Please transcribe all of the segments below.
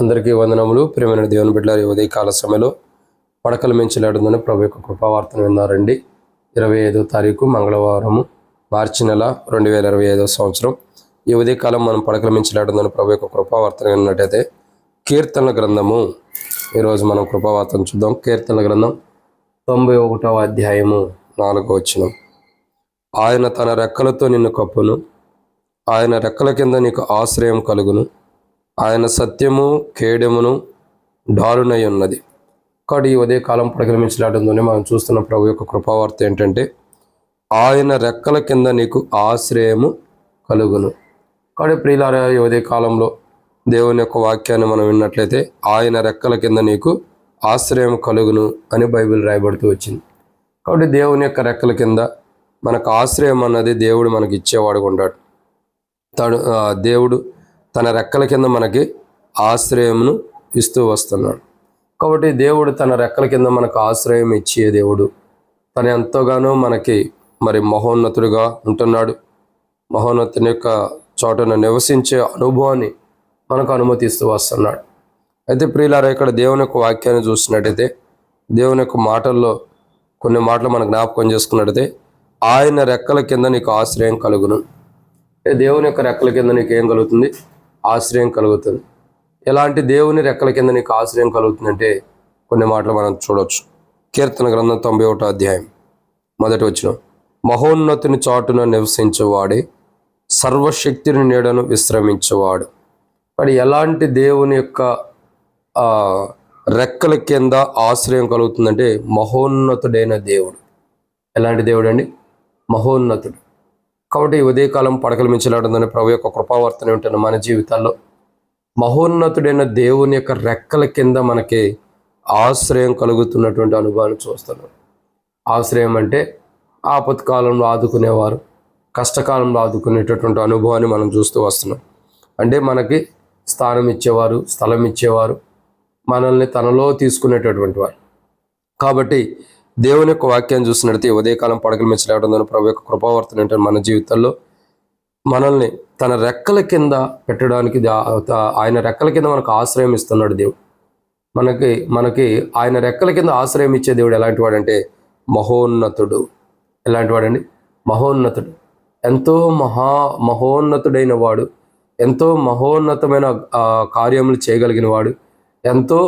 అందరికీ వందనములు. ప్రేమైన దేవుని బిడ్డల ఉదయకాల సమయంలో పడకలు మించలేడుందని ప్రభు యొక్క కృపావార్తను విన్నారండి. ఇరవై ఐదో తారీఖు మంగళవారము మార్చి నెల రెండు వేల ఇరవై ఐదో సంవత్సరం. ఈ ఉదయకాలం మనం పడకలు మించలేడుందని ప్రభు యొక్క కృపావార్తను విన్నట్టయితే కీర్తనల గ్రంథము. ఈరోజు మనం కృపావార్తను చూద్దాం. కీర్తనల గ్రంథం తొంభై ఒకటవ అధ్యాయము నాలుగో వచ్చిన ఆయన తన రెక్కలతో నిన్ను కప్పును. ఆయన రెక్కల కింద నీకు ఆశ్రయం కలుగును. ఆయన సత్యము కేడెమును డాలునై ఉన్నది కాబట్టి ఈ ఉదయకాలం ప్రకటించడాటంతోనే మనం చూస్తున్న ప్రభు యొక్క కృపావార్త ఏంటంటే ఆయన రెక్కల కింద నీకు ఆశ్రయము కలుగును. కాబట్టి ప్రియులార ఈ ఉదయకాలంలో దేవుని యొక్క వాక్యాన్ని మనం విన్నట్లయితే ఆయన రెక్కల కింద నీకు ఆశ్రయం కలుగును అని బైబిల్ రాయబడుతూ వచ్చింది. కాబట్టి దేవుని యొక్క రెక్కల కింద మనకు ఆశ్రయం అన్నది దేవుడు మనకి ఇచ్చేవాడుగా ఉంటాడు తడు దేవుడు తన రెక్కల కింద మనకి ఆశ్రయమును ఇస్తూ వస్తున్నాడు. కాబట్టి దేవుడు తన రెక్కల కింద మనకు ఆశ్రయం ఇచ్చే దేవుడు. తను ఎంతోగానో మనకి మరి మహోన్నతుడిగా ఉంటున్నాడు. మహోన్నతుని యొక్క చోటను నివసించే అనుభవాన్ని మనకు అనుమతిస్తూ వస్తున్నాడు. అయితే ప్రియులారా ఇక్కడ దేవుని యొక్క వాక్యాన్ని చూసినట్టయితే దేవుని యొక్క మాటల్లో కొన్ని మాటలు మనం జ్ఞాపకం చేసుకున్నట్టయితే ఆయన రెక్కల కింద నీకు ఆశ్రయం కలుగును. దేవుని యొక్క రెక్కల కింద నీకు ఏం కలుగుతుంది? ఆశ్రయం కలుగుతుంది. ఎలాంటి దేవుని రెక్కల కింద నీకు ఆశ్రయం కలుగుతుందంటే కొన్ని మాటలు మనం చూడవచ్చు కీర్తన గ్రంథం తొంభై ఒకటో అధ్యాయం మొదటి వచ్చిన మహోన్నతుని చాటున నివసించేవాడే సర్వశక్తిని నీడను విశ్రమించేవాడు. మరి ఎలాంటి దేవుని యొక్క రెక్కల కింద ఆశ్రయం కలుగుతుందంటే మహోన్నతుడైన దేవుడు. ఎలాంటి దేవుడు అండి మహోన్నతుడు. కాబట్టి ఉదయకాలం పడకలు మించలాడుందని ప్రభు యొక్క కృపావర్తనే ఉంటుంది మన జీవితాల్లో మహోన్నతుడైన దేవుని యొక్క రెక్కల కింద మనకి ఆశ్రయం కలుగుతున్నటువంటి అనుభవాన్ని చూస్తున్నాం. ఆశ్రయం అంటే ఆపత్కాలంలో ఆదుకునేవారు కష్టకాలంలో ఆదుకునేటటువంటి అనుభవాన్ని మనం చూస్తూ వస్తున్నాం. అంటే మనకి స్థానం ఇచ్చేవారు స్థలం ఇచ్చేవారు మనల్ని తనలో తీసుకునేటటువంటి వారు. కాబట్టి దేవుని యొక్క వాక్యాన్ని చూసినట్టు ఉదయకాలం పడకలు మెచ్చలేవడం ప్రభు యొక్క కృపావర్తన ఏంటంటే మన జీవితంలో మనల్ని తన రెక్కల కింద పెట్టడానికి ఆయన రెక్కల కింద మనకు ఆశ్రయం ఇస్తున్నాడు దేవుడు. మనకి మనకి ఆయన రెక్కల కింద ఆశ్రయం ఇచ్చే దేవుడు ఎలాంటి వాడంటే మహోన్నతుడు. ఎలాంటి వాడండి? మహోన్నతుడు. ఎంతో మహా మహోన్నతుడైన వాడు ఎంతో మహోన్నతమైన కార్యములు చేయగలిగిన వాడు ఎంతో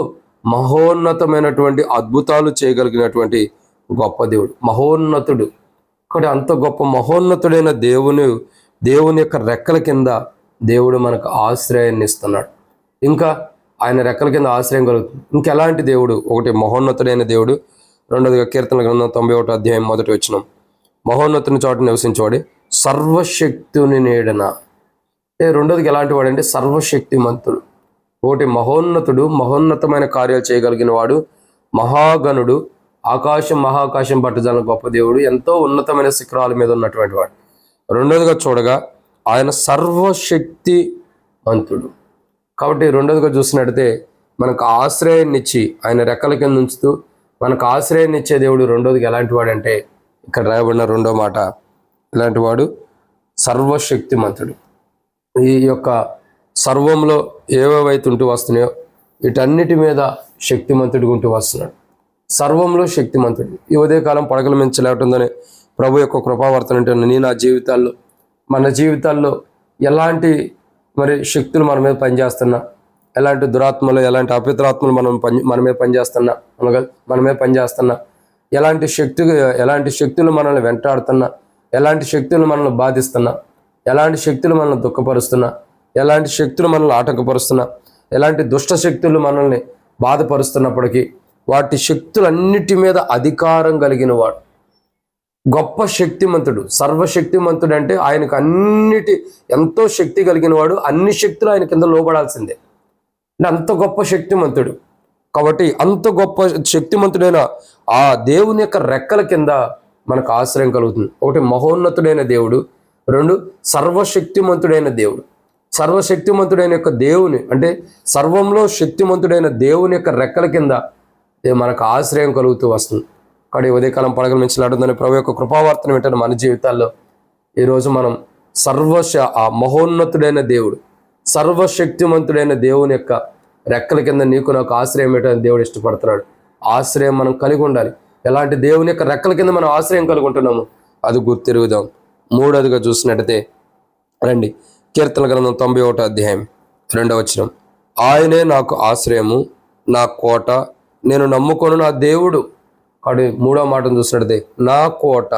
మహోన్నతమైనటువంటి అద్భుతాలు చేయగలిగినటువంటి గొప్ప దేవుడు మహోన్నతుడు. ఇక్కడ అంత గొప్ప మహోన్నతుడైన దేవుని దేవుని యొక్క రెక్కల కింద దేవుడు మనకు ఆశ్రయాన్ని ఇస్తున్నాడు. ఇంకా ఆయన రెక్కల కింద ఆశ్రయం కలుగుతుంది. ఇంకెలాంటి దేవుడు? ఒకటి మహోన్నతుడైన దేవుడు. రెండోదిగా కీర్తన గ్రంథం తొంభై ఒకటి అధ్యాయం మొదటి వచ్చినాం మహోన్నతుని చోట నివసించేవాడు సర్వశక్తుని నీడన. రెండోదికి ఎలాంటి వాడు అంటే సర్వశక్తిమంతుడు. ఒకటి మహోన్నతుడు మహోన్నతమైన కార్యాలు చేయగలిగిన వాడు మహాగణుడు ఆకాశం మహాకాశం పట్టుదల గొప్ప దేవుడు ఎంతో ఉన్నతమైన శిఖరాల మీద ఉన్నటువంటి వాడు. రెండోదిగా చూడగా ఆయన సర్వశక్తి మంతుడు. కాబట్టి రెండోదిగా చూసినట్టయితే మనకు ఆశ్రయాన్ని ఇచ్చి ఆయన రెక్కల కింద ఉంచుతూ మనకు ఆశ్రయాన్ని ఇచ్చే దేవుడు రెండోదిగా ఎలాంటి వాడు అంటే ఇక్కడ రాయబడిన రెండో మాట ఇలాంటి వాడు? సర్వశక్తిమంతుడు ఈ యొక్క సర్వంలో ఏవేవైతే ఉంటూ వస్తున్నాయో వీటన్నిటి మీద శక్తిమంతుడిగా ఉంటూ వస్తున్నాడు. సర్వంలో శక్తిమంతుడు ఈ ఉదయకాలం పడగల మించలేటుందని ప్రభు యొక్క కృపావర్తన అంటే నీ నా జీవితాల్లో మన జీవితాల్లో ఎలాంటి మరి శక్తులు మన మీద పనిచేస్తున్నా ఎలాంటి దురాత్మలు ఎలాంటి అపితరాత్మలు మనం పని మన మీద పనిచేస్తున్నా అనగా మన మీద పనిచేస్తున్నా ఎలాంటి శక్తి ఎలాంటి శక్తులు మనల్ని వెంటాడుతున్నా ఎలాంటి శక్తులు మనల్ని బాధిస్తున్నా ఎలాంటి శక్తులు మనల్ని దుఃఖపరుస్తున్నా ఎలాంటి శక్తులు మనల్ని ఆటంకపరుస్తున్నా ఎలాంటి దుష్ట శక్తులు మనల్ని బాధపరుస్తున్నప్పటికీ వాటి శక్తులన్నిటి మీద అధికారం కలిగిన వాడు. గొప్ప శక్తిమంతుడు సర్వశక్తిమంతుడు అంటే ఆయనకు అన్నిటి ఎంతో శక్తి కలిగిన వాడు అన్ని శక్తులు ఆయన కింద లోబడాల్సిందే. అంటే అంత గొప్ప శక్తిమంతుడు. కాబట్టి అంత గొప్ప శక్తిమంతుడైన ఆ దేవుని యొక్క రెక్కల కింద మనకు ఆశ్రయం కలుగుతుంది. ఒకటి మహోన్నతుడైన దేవుడు రెండు సర్వశక్తిమంతుడైన దేవుడు. సర్వశక్తిమంతుడైన యొక్క దేవుని అంటే సర్వంలో శక్తిమంతుడైన దేవుని యొక్క రెక్కల కింద మనకు ఆశ్రయం కలుగుతూ వస్తుంది. కానీ ఉదయకాలం పడగల మించలాడుందని ప్రభు యొక్క కృపావార్తను వింటున్న మన జీవితాల్లో ఈరోజు మనం సర్వశ ఆ మహోన్నతుడైన దేవుడు సర్వశక్తిమంతుడైన దేవుని యొక్క రెక్కల కింద నీకు నాకు ఆశ్రయం ఏంటని దేవుడు ఇష్టపడుతున్నాడు. ఆశ్రయం మనం కలిగి ఉండాలి. ఎలాంటి దేవుని యొక్క రెక్కల కింద మనం ఆశ్రయం కలిగి ఉంటున్నాము అది గుర్తిరుగుదాం. మూడోదిగా చూసినట్టయితే రండి. కీర్తన గ్రంథం తొంభై ఒకటో అధ్యాయం రెండవ వచనం. ఆయనే నాకు ఆశ్రయము నా కోట నేను నమ్ముకొను నా దేవుడు. కాడు మూడో మాటను చూసినట్టయితే నా కోట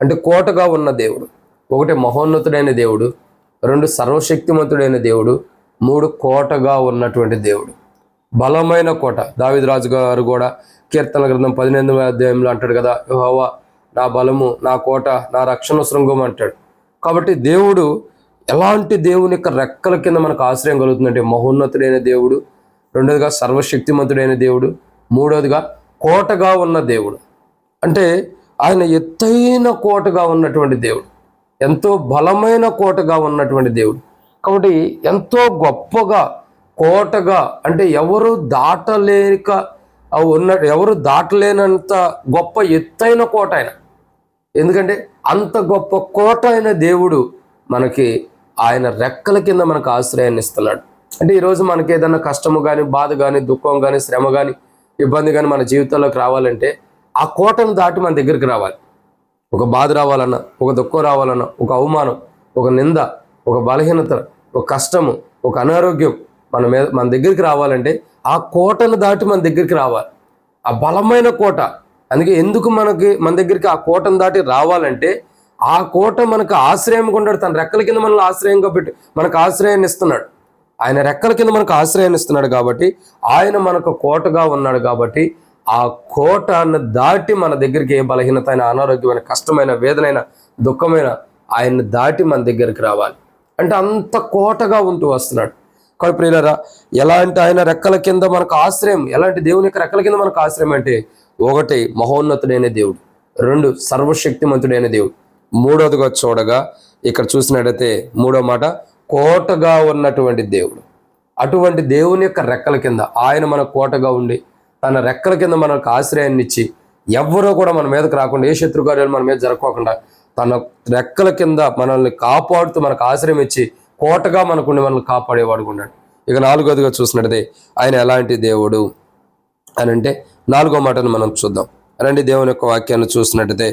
అంటే కోటగా ఉన్న దేవుడు. ఒకటి మహోన్నతుడైన దేవుడు రెండు సర్వశక్తిమంతుడైన దేవుడు మూడు కోటగా ఉన్నటువంటి దేవుడు. బలమైన కోట. దావిద్రాజు గారు కూడా కీర్తన గ్రంథం పదిహేను అధ్యాయంలో అంటాడు కదా యెహోవా నా బలము నా కోట నా రక్షణ శృంగం అంటాడు. కాబట్టి దేవుడు ఎలాంటి దేవుని యొక్క రెక్కల కింద మనకు ఆశ్రయం కలుగుతుందంటే మహోన్నతుడైన దేవుడు రెండోదిగా సర్వశక్తిమంతుడైన దేవుడు మూడోదిగా కోటగా ఉన్న దేవుడు. అంటే ఆయన ఎత్తైన కోటగా ఉన్నటువంటి దేవుడు ఎంతో బలమైన కోటగా ఉన్నటువంటి దేవుడు. కాబట్టి ఎంతో గొప్పగా కోటగా అంటే ఎవరు దాటలేక ఉన్న ఎవరు దాటలేనంత గొప్ప ఎత్తైన కోట ఆయన. ఎందుకంటే అంత గొప్ప కోట అయిన దేవుడు మనకి ఆయన రెక్కల కింద మనకు ఆశ్రయాన్ని ఇస్తున్నాడు. అంటే ఈరోజు మనకి ఏదైనా కష్టము కానీ బాధ కానీ దుఃఖం కానీ శ్రమ కానీ ఇబ్బంది కానీ మన జీవితంలోకి రావాలంటే ఆ కోటను దాటి మన దగ్గరికి రావాలి. ఒక బాధ రావాలన్నా ఒక దుఃఖం రావాలన్నా ఒక అవమానం ఒక నింద ఒక బలహీనత ఒక కష్టము ఒక అనారోగ్యం మన మీద మన దగ్గరికి రావాలంటే ఆ కోటను దాటి మన దగ్గరికి రావాలి. ఆ బలమైన కోట. అందుకే ఎందుకు మనకి మన దగ్గరికి ఆ కోటను దాటి రావాలంటే ఆ కోట మనకు ఆశ్రయం ఉండడు తన రెక్కల కింద మనల్ని ఆశ్రయంగా పెట్టి మనకు ఆశ్రయాన్ని ఇస్తున్నాడు. ఆయన రెక్కల కింద మనకు ఆశ్రయాన్ని ఇస్తున్నాడు కాబట్టి ఆయన మనకు కోటగా ఉన్నాడు కాబట్టి ఆ కోటను దాటి మన దగ్గరికి ఏ బలహీనత అయిన అనారోగ్యమైన కష్టమైన వేదనైన దుఃఖమైన ఆయన్ని దాటి మన దగ్గరికి రావాలి. అంటే అంత కోటగా ఉంటూ వస్తున్నాడు. కాబట్టి ప్రియులరా ఎలాంటి ఆయన రెక్కల కింద మనకు ఆశ్రయం ఎలాంటి దేవుని యొక్క రెక్కల కింద మనకు ఆశ్రయం అంటే ఒకటి మహోన్నతుడైన దేవుడు. రెండు సర్వశక్తిమంతుడైన దేవుడు. మూడోదిగా చూడగా ఇక్కడ చూసినట్టయితే మూడో మాట కోటగా ఉన్నటువంటి దేవుడు. అటువంటి దేవుని యొక్క రెక్కల కింద ఆయన మన కోటగా ఉండి తన రెక్కల కింద మనకు ఆశ్రయాన్ని ఇచ్చి ఎవ్వరూ కూడా మన మీదకు రాకుండా ఏ శత్రుకార్యాలు మన మీద జరగకోకుండా తన రెక్కల కింద మనల్ని కాపాడుతూ మనకు ఆశ్రయం ఇచ్చి కోటగా మనకుండి మనల్ని కాపాడేవాడు ఉన్నాడు ఇక నాలుగోదిగా చూసినట్టే ఆయన ఎలాంటి దేవుడు అని అంటే నాలుగో మాటను మనం చూద్దాం. రండి దేవుని యొక్క వాక్యాన్ని చూసినట్టయితే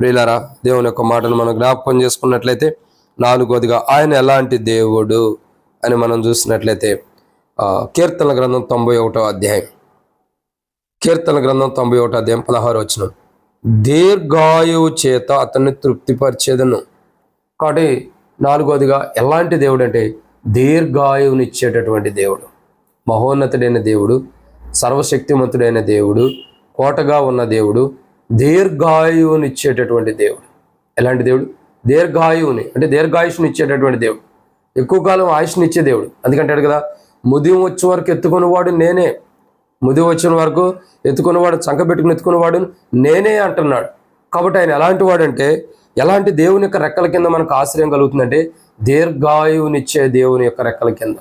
ప్రియులారా దేవుని యొక్క మాటను మనం జ్ఞాపకం చేసుకున్నట్లయితే నాలుగోదిగా ఆయన ఎలాంటి దేవుడు అని మనం చూసినట్లయితే కీర్తన గ్రంథం తొంభై ఒకటో అధ్యాయం. కీర్తన గ్రంథం తొంభై ఒకటో అధ్యాయం పదహారు వచ్చిన దీర్ఘాయువు చేత అతన్ని తృప్తిపరిచేదను. కాబట్టి నాలుగోదిగా ఎలాంటి దేవుడు అంటే దీర్ఘాయువునిచ్చేటటువంటి దేవుడు. మహోన్నతుడైన దేవుడు సర్వశక్తిమంతుడైన దేవుడు కోటగా ఉన్న దేవుడు దీర్ఘాయువునిచ్చేటటువంటి దేవుడు. ఎలాంటి దేవుడు? దీర్ఘాయువుని అంటే దీర్ఘాయుష్ని ఇచ్చేటటువంటి దేవుడు. ఎక్కువ కాలం ఆయుష్ని ఇచ్చే దేవుడు. అందుకంటాడు కదా ముదిం వచ్చే వరకు ఎత్తుకునేవాడు నేనే. ముది వచ్చిన వరకు ఎత్తుకున్నవాడు చంక పెట్టుకుని ఎత్తుకున్నవాడు నేనే అంటున్నాడు. కాబట్టి ఆయన ఎలాంటి వాడంటే ఎలాంటి దేవుని యొక్క రెక్కల కింద మనకు ఆశ్రయం కలుగుతుందంటే దీర్ఘాయువునిచ్చే దేవుని యొక్క రెక్కల కింద.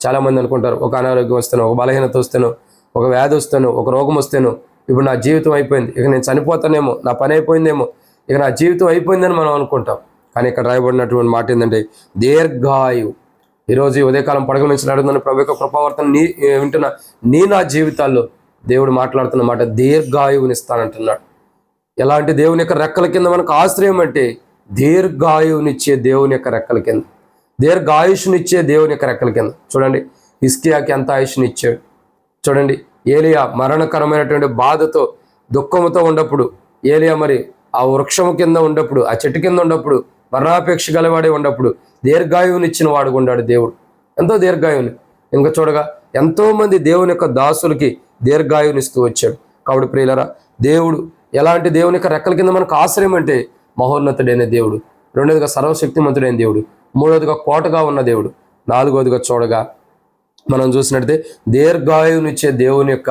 చాలా మంది అనుకుంటారు ఒక అనారోగ్యం వస్తాను ఒక బలహీనత వస్తాను ఒక వ్యాధి వస్తాను ఒక రోగం వస్తాను ఇప్పుడు నా జీవితం అయిపోయింది ఇక నేను చనిపోతానేమో నా పని అయిపోయిందేమో ఇక నా జీవితం అయిపోయిందని మనం అనుకుంటాం. కానీ ఇక్కడ రాయబడినటువంటి మాట ఏంటంటే దీర్ఘాయు. ఈరోజు ఈ ఉదయకాలం పడగ నుంచి నడుందని ప్రభు యొక్క కృపావర్తన నీ వింటున్న నీ నా జీవితాల్లో దేవుడు మాట్లాడుతున్న మాట దీర్ఘాయువునిస్తానంటున్నాడు ఎలాంటి దేవుని యొక్క రెక్కల కింద మనకు ఆశ్రయం అంటే దీర్ఘాయువునిచ్చే దేవుని యొక్క రెక్కల కింద. దీర్ఘాయుష్నిచ్చే దేవుని యొక్క రెక్కల కింద. చూడండి ఇస్కియాకి ఎంత ఆయుష్నిచ్చాడు. చూడండి ఏలియా మరణకరమైనటువంటి బాధతో దుఃఖంతో ఉన్నప్పుడు ఏలియా మరి ఆ వృక్షము కింద ఉండప్పుడు ఆ చెట్టు కింద ఉండప్పుడు మరణాపేక్ష గలవాడే ఉండప్పుడు దీర్ఘాయువునిచ్చిన వాడు ఉన్నాడు దేవుడు. ఎంతో దీర్ఘాయువుని ఇంకా చూడగా ఎంతో మంది దేవుని యొక్క దాసులకి దీర్ఘాయునిస్తూ వచ్చాడు. కాబట్టి ప్రియులరా దేవుడు ఎలాంటి దేవుని యొక్క రెక్కల కింద మనకు ఆశ్రయం అంటే మహోన్నతుడైన దేవుడు. రెండోదిగా సర్వశక్తిమంతుడైన దేవుడు. మూడోదిగా కోటగా ఉన్న దేవుడు. నాలుగోదిగా చూడగా మనం చూసినట్టే దీర్ఘాయువునిచ్చే దేవుని యొక్క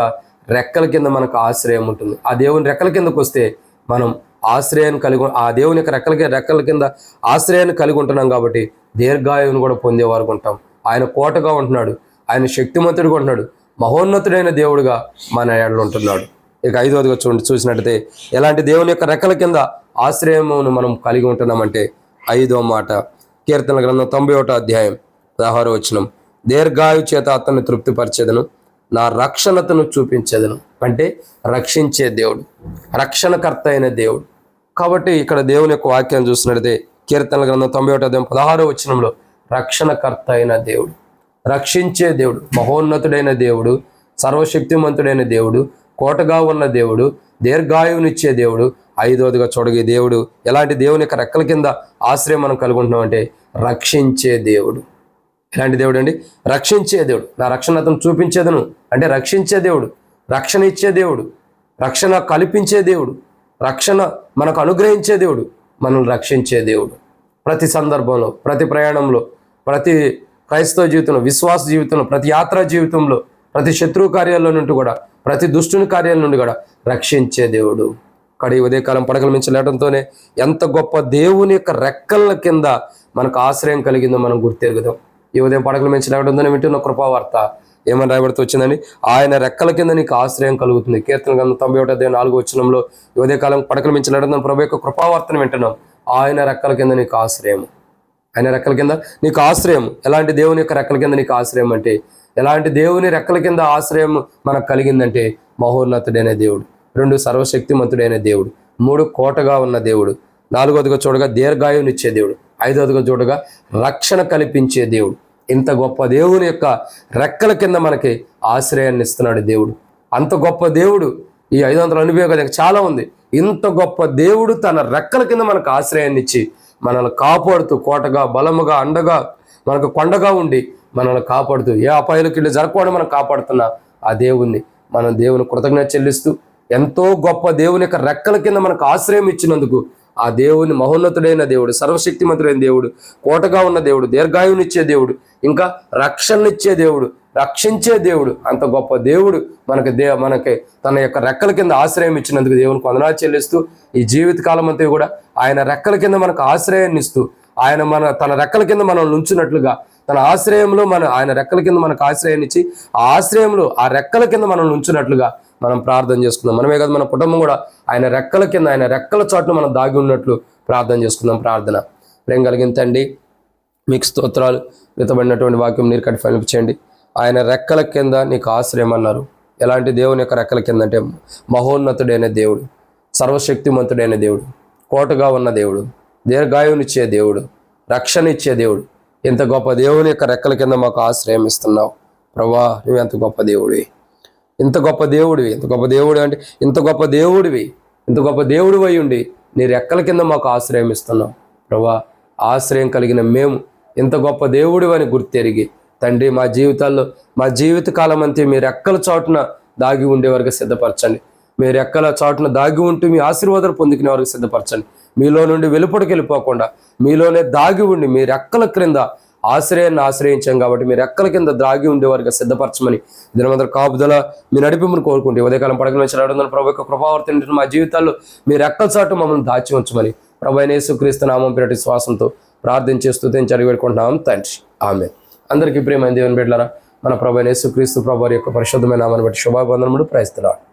రెక్కల కింద మనకు ఆశ్రయం ఉంటుంది. ఆ దేవుని రెక్కల కిందకు వస్తే మనం ఆశ్రయాన్ని కలిగి ఆ దేవుని యొక్క రెక్కల రెక్కల కింద ఆశ్రయాన్ని కలిగి ఉంటున్నాం కాబట్టి దీర్ఘాయువుని కూడా పొందేవారు ఉంటాం. ఆయన కోటగా ఉంటున్నాడు. ఆయన శక్తిమంతుడిగా ఉంటున్నాడు. మహోన్నతుడైన దేవుడుగా మన ఏడలు ఉంటున్నాడు. ఇక ఐదవదిగా చూడండి చూసినట్టయితే ఎలాంటి దేవుని యొక్క రెక్కల కింద ఆశ్రయమును మనం కలిగి ఉంటున్నామంటే ఐదో మాట. కీర్తన గ్రంథం తొంభై ఒకటో అధ్యాయం పదహారో వచనం. దీర్ఘాయు చేత అతన్ని తృప్తిపరిచేదను. నా రక్షణతను చూపించేదను. అంటే రక్షించే దేవుడు రక్షణకర్త అయిన దేవుడు. కాబట్టి ఇక్కడ దేవుని యొక్క వాక్యం చూసినట్లయితే కీర్తన గ్రంథం తొంభై ఒకటో అధ్యాయం పదహారో వచనంలో రక్షణకర్త అయిన దేవుడు రక్షించే దేవుడు మహోన్నతుడైన దేవుడు సర్వశక్తిమంతుడైన దేవుడు కోటగా ఉన్న దేవుడు దీర్ఘాయువునిచ్చే దేవుడు ఐదవదిగా చూడగే దేవుడు. ఎలాంటి దేవుని యొక్క రెక్కల కింద ఆశ్రయం మనం కలుగుంటున్నాం అంటే రక్షించే దేవుడు. ఎలాంటి దేవుడు అండి రక్షించే దేవుడు. నా రక్షణ అతను చూపించేదను. అంటే రక్షించే దేవుడు రక్షణ ఇచ్చే దేవుడు రక్షణ కల్పించే దేవుడు రక్షణ మనకు అనుగ్రహించే దేవుడు మనల్ని రక్షించే దేవుడు. ప్రతి సందర్భంలో ప్రతి ప్రయాణంలో ప్రతి క్రైస్తవ జీవితంలో విశ్వాస జీవితంలో ప్రతి యాత్రా జీవితంలో ప్రతి శత్రువు కార్యాల నుండి కూడా ప్రతి దుష్టుని కార్యాల నుండి కూడా రక్షించే దేవుడు. కడి ఉదయకాలం పడకల మించి లేటంతోనే ఎంత గొప్ప దేవుని యొక్క రెక్కల కింద మనకు ఆశ్రయం కలిగిందో మనం గుర్తెరుగుదాం. ఈ ఉదయం పడకల మించి లేవడంతోనే వింటున్న కృపావార్త ఏమని రాయబడుతూ వచ్చిందని ఆయన రెక్కల కింద నీకు ఆశ్రయం కలుగుతుంది. కీర్తన గ్రంథం తొంభై ఒకటి అదే నాలుగు వచ్చినంలో ఈ ఉదయకాలం పడకల మించి లేవడం ప్రభు యొక్క కృపావార్తను వింటున్నాం. ఆయన రెక్కల కింద నీకు ఆశ్రయం ఆయన రెక్కల కింద నీకు ఆశ్రయం ఎలాంటి దేవుని యొక్క రెక్కల కింద నీకు ఆశ్రయం అంటే ఎలాంటి దేవుని రెక్కల కింద ఆశ్రయం మనకు కలిగిందంటే మహోన్నతుడైన దేవుడు రెండు సర్వశక్తిమంతుడైన దేవుడు మూడు కోటగా ఉన్న దేవుడు నాలుగోదిగా చూడగా దీర్ఘాయునిచ్చే దేవుడు ఐదవదిగా చూడగా రక్షణ కల్పించే దేవుడు. ఇంత గొప్ప దేవుని యొక్క రెక్కల కింద మనకి ఆశ్రయాన్ని ఇస్తున్నాడు దేవుడు. అంత గొప్ప దేవుడు ఈ ఐదు వందల అనుభవం చాలా ఉంది. ఇంత గొప్ప దేవుడు తన రెక్కల కింద మనకు ఆశ్రయాన్ని ఇచ్చి మనల్ని కాపాడుతూ కోటగా బలముగా అండగా మనకు కొండగా ఉండి మనల్ని కాపాడుతూ ఏ అపాయాలకి వెళ్ళి జరగకుండా మనం కాపాడుతున్న ఆ దేవుణ్ణి మనం దేవుని కృతజ్ఞత చెల్లిస్తూ ఎంతో గొప్ప దేవుని యొక్క రెక్కల కింద మనకు ఆశ్రయం ఇచ్చినందుకు ఆ దేవుని మహోన్నతుడైన దేవుడు సర్వశక్తిమంతుడైన దేవుడు కోటగా ఉన్న దేవుడు దీర్ఘాయునిచ్చే దేవుడు ఇంకా రక్షణనిచ్చే దేవుడు రక్షించే దేవుడు అంత గొప్ప దేవుడు మనకి దే మనకి తన యొక్క రెక్కల కింద ఆశ్రయం ఇచ్చినందుకు దేవునికి వందనాలు చెల్లిస్తూ ఈ జీవితకాలం అంతా కూడా ఆయన రెక్కల కింద మనకు ఆశ్రయాన్ని ఇస్తూ ఆయన మన తన రెక్కల కింద మనం నుంచున్నట్లుగా తన ఆశ్రయంలో మన ఆయన రెక్కల కింద మనకు ఆశ్రయాన్నిచ్చి ఆ ఆశ్రయంలో ఆ రెక్కల కింద మనం ఉంచినట్లుగా మనం ప్రార్థన చేసుకుందాం. మనమే కదా మన కుటుంబం కూడా ఆయన రెక్కల కింద ఆయన రెక్కల చాటును మనం దాగి ఉన్నట్లు ప్రార్థన చేసుకుందాం ప్రార్థన. ప్రేమ కలిగిన తండ్రి మీకు స్తోత్రాలు వితబడినటువంటి వాక్యం నీరు కట్టి ఫలించండి ఆయన రెక్కల కింద నీకు ఆశ్రయం అన్నారు. ఎలాంటి దేవుని యొక్క రెక్కల కింద అంటే మహోన్నతుడైన దేవుడు సర్వశక్తిమంతుడైన దేవుడు కోటగా ఉన్న దేవుడు దీర్ఘాయునిచ్చే దేవుడు రక్షణ ఇచ్చే దేవుడు ఇంత గొప్ప దేవుని యొక్క రెక్కల కింద మాకు ఆశ్రయం ఇస్తున్నావు. ప్రభా నువ్వు ఎంత గొప్ప దేవుడివి. ఇంత గొప్ప దేవుడివి. ఇంత గొప్ప దేవుడు అంటే ఇంత గొప్ప దేవుడివి. ఇంత గొప్ప దేవుడు అయి ఉండి నీ రెక్కల కింద మాకు ఆశ్రయం ఇస్తున్నావు. ప్రభా ఆశ్రయం కలిగిన మేము ఇంత గొప్ప దేవుడు అని గుర్తెరిగి తండ్రి మా జీవితాల్లో మా జీవిత కాలం అంతే మీ రెక్కల చాటున దాగి ఉండే వరకు సిద్ధపరచండి. మీ రెక్కల చాటున దాగి ఉంటూ మీ ఆశీర్వాదాలు పొందుకునే వరకు సిద్ధపరచండి. మీలో నుండి వెలుపడికి వెళ్ళిపోకుండా మీలోనే దాగి ఉండి మీ రెక్కల క్రింద ఆశ్రయాన్ని ఆశ్రయించాం కాబట్టి మీరు ఎక్కల కింద దాగి ఉండే వారికి సిద్ధపరచమని దినమంతా కాపుదల మీ నడిపిమని కోరుకుంటే ఉదయకాలం పడకల నుంచి రావడం ప్రభు యొక్క ప్రభావర్తన మా జీవితాల్లో మీరు ఎక్కల చాటు మమ్మల్ని దాచి ఉంచమని ప్రభు యేసుక్రీస్తు నామం పేరటి శ్వాసంతో ప్రార్థించి స్తుతించి అడిగి తండ్రి. ఆమె అందరికీ ప్రేమ దేవుని బిడ్డలారా మన ప్రభు యేసుక్రీస్తు ప్రభు వారి యొక్క పరిశుద్ధమైన నామాన్ని బట్టి శుభాబంధనములు ప్రయత్నాడు